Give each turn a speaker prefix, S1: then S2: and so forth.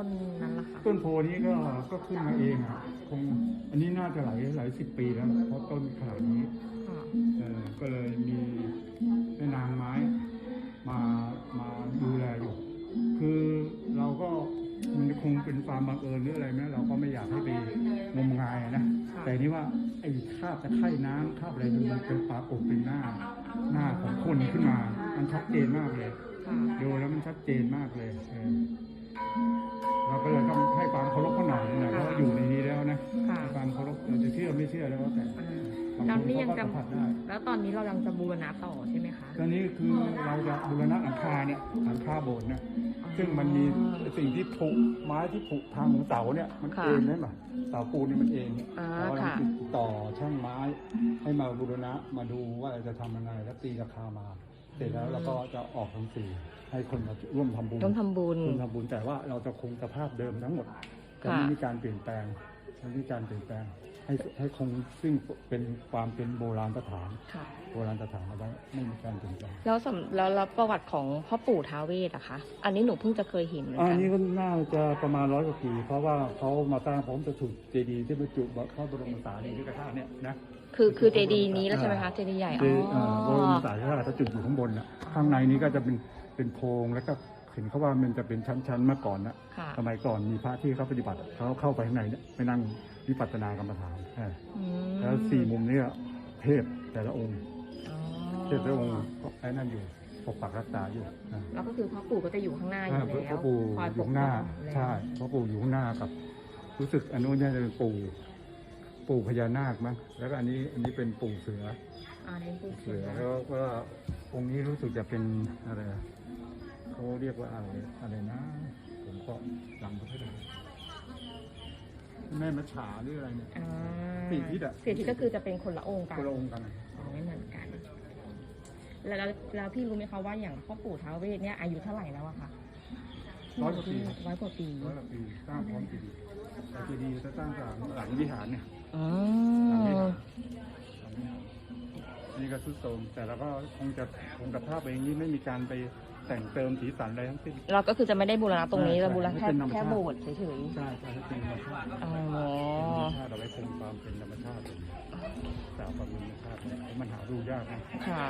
S1: ต้นนั้นล่ะคะ
S2: ต้นโพนี้ก็ก็ขึ้นมาเองอะคงอันนี้น่าจะหลายหลายสิบปีแล้วเพราะต้นขนาดนี้
S1: ค่ะ
S2: เออก็เลยมีแม่นางไม้มามาดูแลอยู่ คือเราก็มันคงเป็นความบังเอิญหรืออะไรไหมเราก็ไม่อยากให้ไปงมงายอะนะ
S1: ค่ะ
S2: แต่นี่ว่าไอ้คราบตะไคร่น้ำคราบอะไรมันเป็นปรากฏเป็นหน้า หน้าของคนขึ้นมา มันชัดเจนมากเลย
S1: ค่ะ
S2: ดูแล้วมันชัดเจนมากเลยเออ เราก็เลยต้องให้ความเคารพเขาหน่อยนะเพราะว่าอยู่ในนี้แล้วนะ
S1: ค่ะ
S2: ให้ความเคารพเราจะเชื่อไม่เชื่อแล้วแต่
S1: อ่า
S2: บาง
S1: แล้ว
S2: คน
S1: นี่ยัง
S2: เขาก็
S1: จะ
S2: สัมผัสได้
S1: แล้วตอนนี้เรายังจะบูรณะต่อใช่ไหมคะ
S2: ตอนนี้คือเราจะบูรณะหลังคาเนี่ยหลังคาโบสถ์เนี่ยซึ่งมันมีสิ่งที่ผุไม้ที่ผุทางของเสาเนี่ยมัน
S1: ค่ะ
S2: เองนั่นหรอเสาปูนนี่มันเอง
S1: อ่า
S2: เรากำลัง
S1: ค่ะ
S2: ติดต่อช่างไม้ให้มาบูรณะมาดูว่าจะทำยังไงแล้วตีราคามา เสร็จแล้วเราก็จะออกหนังสือให้คนมาร่วมทำบุญ
S1: ต้องทำบุญ
S2: ร่วมทำบุญแต่ว่าเราจะคงสภาพเดิมทั้งหมดจะ
S1: ค่ะ
S2: ไม่มีการเปลี่ยนแปลง ไม่มีการเปลี่ยนแปลงให้ให้คงซึ่งเป็นความเป็นโบราณสถาน
S1: ค่ะ
S2: โบราณสถานเอาไว้ไม่มีการเปลี่ยนแปลง
S1: แล้วสำแล้วแล้วประวัติของพ่อปู่ท้าวเวสอะคะ อันนี้หนูเพิ่งจะเคยเห็นเหมือน
S2: อั
S1: กันน
S2: นี้ก็น่าจะประมาณร้อยกว่าปี เพราะว่าเขามาตั้งพร้อมจะถูกเจดีย์ที่บรรจุพระบรมสารีริกธาตุเนี่ยนะ
S1: คือคือเจดีย์นี้แล้วใช่ไหมคะ เจดีย์ใหญ่
S2: เจ
S1: อ๋
S2: ดีย์เอ่อพระบร
S1: อ
S2: มสารีริกธาตุเขาจุดอยู่ข้างบนน่ะข้างในนี้ก็จะเป็นเป็นโพรงแล้วก็ เห็นเขาว่ามันจะเป็นชั้นๆเมื่อก่อนนะ
S1: ค่ะ
S2: สมัยก่อนมีพระที่เขาปฏิบัติเขาเข้าไปข้างในเนี่ยไปนั่งวิปัสสนากรรมฐานเออ
S1: อืม
S2: แล้วสี่มุมนี้ก็เทพแต่ละองค์
S1: อ๋อ
S2: เทพแต่ละองค์ไอ้นั่นอยู่ปกปักรักษาอยู่นะ
S1: แล้วก็คือพ่อปู่ก็จะอยู่ข้างหน้าอ
S2: อ่า
S1: ยู่แล้ว
S2: พ่อปู่
S1: คอย
S2: อ
S1: ป
S2: ยู่
S1: ก
S2: ข้างหน้า
S1: ป้องแล้ว
S2: ใช่พ่อปู่อยู่ข้างหน้ากับ รู้สึกอันนู้นเนี่ยจะเป็นปู่ปู่พญานาคมั้งแล้วก็อันนี้อันนี้เป็นปู่เสือ
S1: อ่าเน้นปู่เสื
S2: เสือ
S1: อ
S2: แล้วก็องค์นี้รู้สึกจะเป็นอะไรอะ เขาเรียกว่าอะไรอะไรนะ ผมก็จำไม่ค่อยได้แม่มัจฉาหรืออะไรเนี่ย
S1: อ่า
S2: สี่ทิศอะ
S1: สี่ทิศก็คือจะเป็นคนละองค์กัน
S2: คนละองค์กันอะ
S1: อ๋อไม่เหมือนกัน แล้วแล้วแล้วพี่รู้ไหมคะว่าอย่างพ่อปู่ท้าวเวสเนี่ยอายุเท่าไหร่แล้วอะคะ
S2: ร้อยกว่าปี
S1: ร้อยกว่าปี
S2: ร้อยกว่าปีสร้างพร้อมเจดีย์แต่เจดีย์จะสร้างจากหลังวิหารเนี่ย
S1: อ๋
S2: ห อันนี่ก็สุดโทรมแต่เราก็คงจะคงกับภาพเองนี้ไม่มีการไปแต่งเติมสีสันอะไรทั้งสิ้น
S1: เราก็คือจะไม่ได้บูรณะตรงนี้
S2: ใช่
S1: เราบูรณะแค่
S2: เป็นธรรมชาติ
S1: แค่โบสถ์เฉย
S2: ใช่ใช่เป็นธรรมชาติ
S1: ๆ อ๋อ
S2: เป็นธรรมชาติเอาไว้คงความเป็นธรรมชาติสาวความเป็นธรรมชาติเนี่ยมันหาดูยากนะ
S1: ค่ะ